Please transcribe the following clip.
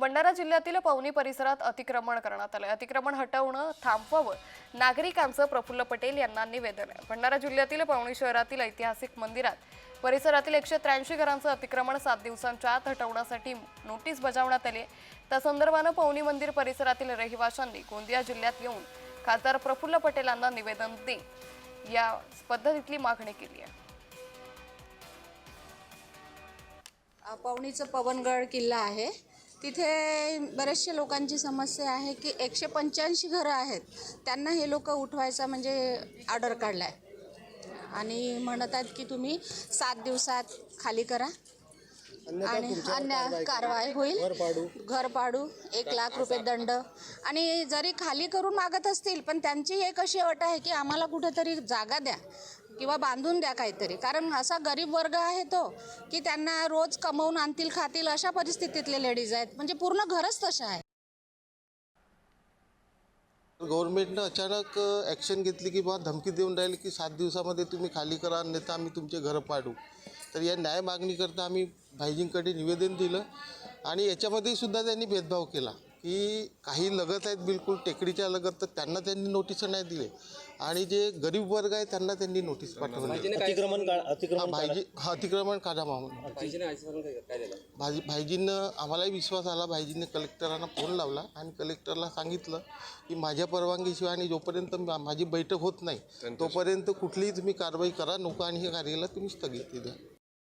भंडारा जिल्ह्यातील पवनी परिसरात अतिक्रमण करण्यात आलं अतिक्रमण हटवणं थांबवावं नागरिकांचं प्रफुल्ल पटेल यांना निवेदन आहे. भंडारा जिल्ह्यातील पवनी शहरातील ऐतिहासिक मंदिरात परिसरातील एकशे त्र्याऐंशी घरांचं अतिक्रमण सात दिवसांच्या आत हटवण्यासाठी नोटीस बजावण्यात आली त्या संदर्भानं पवनी मंदिर परिसरातील रहिवाशांनी गोंदिया जिल्ह्यात येऊन खासदार प्रफुल्ल पटेलांना निवेदन दे या पद्धतीतली मागणी केली आहे. पवनीचं पवनगड किल्ला आहे. तिथे बरेचशे लोकांची समस्या आहे की एकशे पंच्याऐंशी घरं आहेत. त्यांना हे लोक उठवायचा म्हणजे ऑर्डर काढला आहे आणि म्हणत आहेत की तुम्ही सात दिवसात खाली करा. आणि अन्य कारवाई होईल. घर पाडू. एक लाख रुपये दंड. आणि जरी खाली करून मागत असतील पण त्यांची एक अशी अट आहे की आम्हाला कुठेतरी जागा द्या किंवा बांधून द्या काहीतरी. कारण असा गरीब वर्ग आहे तो की त्यांना रोज कमवून आणतील खातील अशा परिस्थितीतले लेडीज आहेत. म्हणजे पूर्ण घरच तशा आहे. गव्हर्नमेंटनं अचानक ॲक्शन घेतली की बा धमकी देऊन राहिली की सात दिवसामध्ये तुम्ही खाली करा नाही तर आम्ही तुमचे घरं पाडू. तर या न्याय मागणीकरता आम्ही भाईजींकडे निवेदन दिलं आणि याच्यामध्ये सुद्धा त्यांनी भेदभाव केला की काही लगत आहेत बिलकुल टेकडीच्या लगत तर त्यांना त्यांनी नोटीस नाही दिले. आणि जे गरीब वर्ग आहे त्यांना त्यांनी नोटीस पाठवली अतिक्रमण भाईजी हा अतिक्रमण काढा म्हणून भाजी भाईजींनं आम्हालाही विश्वास आला. भाईजींनी कलेक्टरांना फोन लावला आणि कलेक्टरला सांगितलं की माझ्या परवानगीशिवाय आणि जोपर्यंत माझी बैठक होत नाही तोपर्यंत कुठलीही तुम्ही कारवाई करा नको आणि हे कार्याला तुम्ही स्थगिती द्या